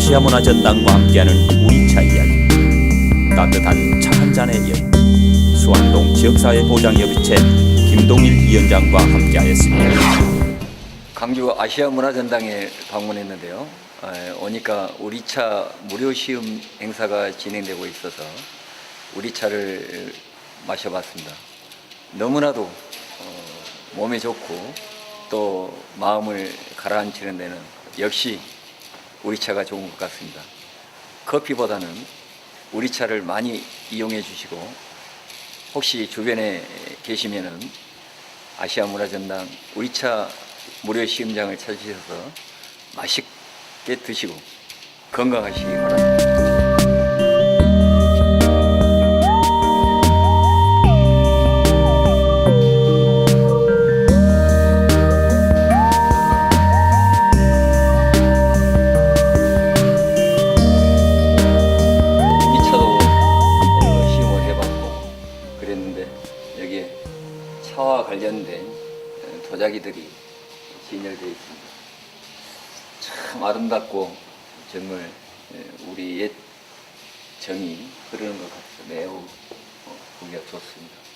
아시아 문화 전당과 함께하는 우리차 이야기 따뜻한 차 한 잔의 여행 수안동 지역사회 보장협의체 김동일 위원장과 함께하였습니다. 강주 아시아 문화전당에 방문했는데요. 에, 오니까 우리 차 무료 시음 행사가 진행되고 있어서 우리 차를 마셔봤습니다. 너무나도 어, 몸에 좋고 또 마음을 가라앉히는 데는 역시 우리 차가 좋은 것 같습니다. 커피보다는 우리 차를 많이 이용해 주시고 혹시 주변에 계시면은 아시아 문화전당 우리 차 무료 시음장을 찾으셔서 맛있게 드시고 건강하시기 바랍니다. 여기에 차와 관련된 어, 도자기들이 진열되어 있습니다. 참 아름답고 정말 에, 우리 옛 정이 흐르는 것 같아서 매우 어, 보기가 좋습니다.